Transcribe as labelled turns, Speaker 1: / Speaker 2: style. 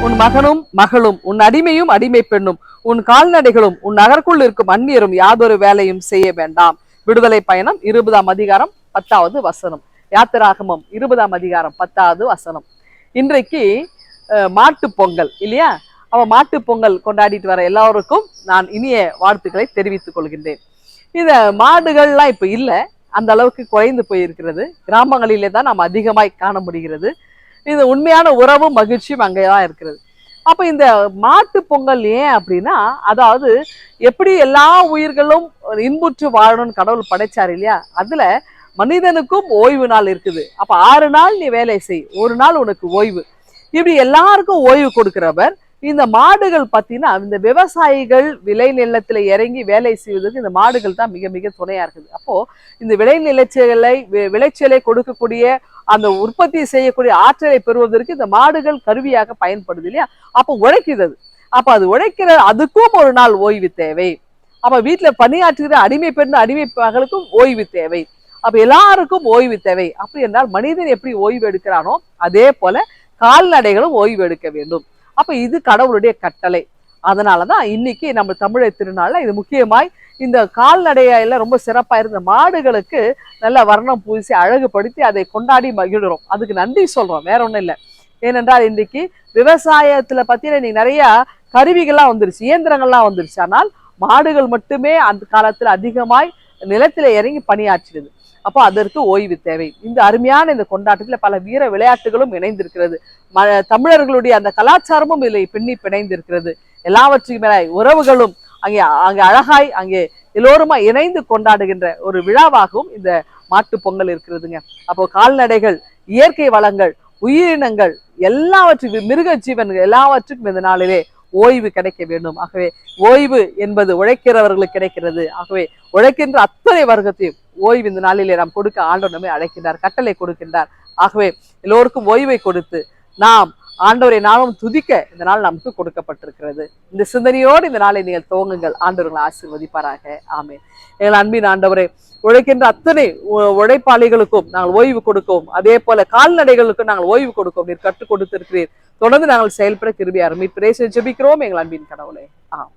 Speaker 1: மகனும் மகளும் உன் அடிமையும் அடிமை பெண்ணும் உன் கால்நடைகளும் உன் நகர்க்குள் இருக்கும் அந்நியரும் யாதொரு வேலையும் செய்ய வேண்டாம். விடுதலை பயணம் இருபதாம் அதிகாரம் பத்தாவது வசனம். யாத்திராகமம் இருபதாம் அதிகாரம் பத்தாவது வசனம். இன்றைக்கு அஹ், பொங்கல் இல்லையா? அவ மாட்டுப் பொங்கல் கொண்டாடிட்டு வர எல்லாருக்கும் நான் இனிய வாழ்த்துக்களை தெரிவித்துக் கொள்கின்றேன். இந்த மாடுகள்லாம் இப்ப இல்லை அந்த அளவுக்கு குறைந்து போயிருக்கிறது. கிராமங்களிலே தான் நாம் அதிகமாய் காண முடிகிறது. இது உண்மையான உறவும் மகிழ்ச்சியும் அங்கே தான் இருக்கிறது. அப்போ இந்த மாட்டு பொங்கல் ஏன் அப்படின்னா அதாவது எப்படி எல்லா உயிர்களும் இன்புற்று வாழணும்னு கடவுள் படைச்சார் இல்லையா? அதில் மனிதனுக்கும் ஓய்வு நாள் இருக்குது. அப்போ ஆறு நாள் நீ வேலை செய் ஒரு நாள் உனக்கு ஓய்வு. இப்படி எல்லாருக்கும் ஓய்வு கொடுக்குறவர் இந்த மாடுகள் பார்த்தீங்கன்னா இந்த விவசாயிகள் விளை நிலத்தில் இறங்கி வேலை செய்வதற்கு இந்த மாடுகள் தான் மிக மிக துணையாக இருக்குது. அப்போது இந்த விளை நிலச்சலை விளைச்சலை கொடுக்கக்கூடிய அந்த உற்பத்தி செய்யக்கூடிய ஆற்றலை பெறுவதற்கு இந்த மாடுகள் கருவியாக பயன்படுது இல்லையா? அப்போ உழைக்குது அது அப்போ அது உழைக்கிற அதுக்கும் ஒரு நாள் ஓய்வு தேவை. அப்போ வீட்டில் பணியாற்றுகிற அடிமை பெண் அடிமை மகளுக்கும் ஓய்வு தேவை. அப்போ எல்லாருக்கும் ஓய்வு தேவை. அப்படி என்றால் மனிதன் எப்படி ஓய்வு எடுக்கிறானோ அதே போல கால்நடைகளும் ஓய்வு எடுக்க வேண்டும். அப்போ இது கடவுளுடைய கட்டளை. அதனால தான் இன்னைக்கு நம்ம தமிழர் திருநாள்ல இது முக்கியமாய் இந்த கால்நடையில ரொம்ப சிறப்பாக இருந்த மாடுகளுக்கு நல்ல வர்ணம் பூசி அழகுபடுத்தி அதை கொண்டாடி மகிழ்கிறோம் அதுக்கு நன்றி சொல்கிறோம் வேற ஒன்றும் இல்லை. ஏனென்றால் இன்றைக்கு விவசாயத்தில் பார்த்தீங்கன்னா இன்னைக்கு நிறைய கருவிகள்லாம் வந்துருச்சு இயந்திரங்கள்லாம் வந்துருச்சு. ஆனால் மாடுகள் மட்டுமே அந்த காலத்தில் அதிகமாய் நிலத்தில் இறங்கி பணியாற்றுகிறது அப்போ அதற்கு ஓய்வு தேவை. இந்த அருமையான இந்த கொண்டாட்டத்தில் பல வீர விளையாட்டுகளும் இணைந்திருக்கிறது. ம தமிழர்களுடைய அந்த கலாச்சாரமும் இதில் பின்னி பிணைந்திருக்கிறது. எல்லாவற்றுக்கும் உறவுகளும் அங்கே அங்கே அழகாய் அங்கே எல்லோருமா இணைந்து கொண்டாடுகின்ற ஒரு விழாவாகவும் இந்த மாட்டு பொங்கல் இருக்கிறதுங்க. அப்போ கால்நடைகள் இயற்கை வளங்கள் உயிரினங்கள் எல்லாவற்றுக்கும் மிருக ஜீவன்கள் எல்லாவற்றுக்கும் இந்த நாளிலே ஓய்வு கிடைக்க வேண்டும். ஆகவே ஓய்வு என்பது உழைக்கிறவர்களுக்கு கிடைக்கிறது. ஆகவே உழைக்கின்ற அத்தனை வர்க்கத்தையும் ஓய்வு இந்த நாளிலே நாம் கொடுக்க ஆண்டவர் நம்மை அழைக்கின்றார் கட்டளை கொடுக்கின்றார். ஆகவே எல்லோருக்கும் ஓய்வை கொடுத்து நாம் ஆண்டவரை நாளும் துதிக்க இந்த நாள் நமக்கு கொடுக்கப்பட்டிருக்கிறது. இந்த சிந்தனையோடு இந்த நாளை நீங்கள் துவங்குங்கள். ஆண்டவர்களை ஆசீர்வதிப்பாராக. ஆமே எங்கள் அன்பின் ஆண்டவரே உழைக்கின்ற அத்தனை உழைப்பாளிகளுக்கும் நாங்கள் ஓய்வு கொடுக்கவும் அதே போல கால்நடைகளுக்கும் நாங்கள் ஓய்வு கொடுக்கவும் நீர் கற்றுக் கொடுத்திருக்கிறீர். தொடர்ந்து நாங்கள் செயல்பட கிருபியார். மீட்பிரேச ஜெபிக்கிறோம் எங்கள் அன்பின் கடவுளே. ஆம்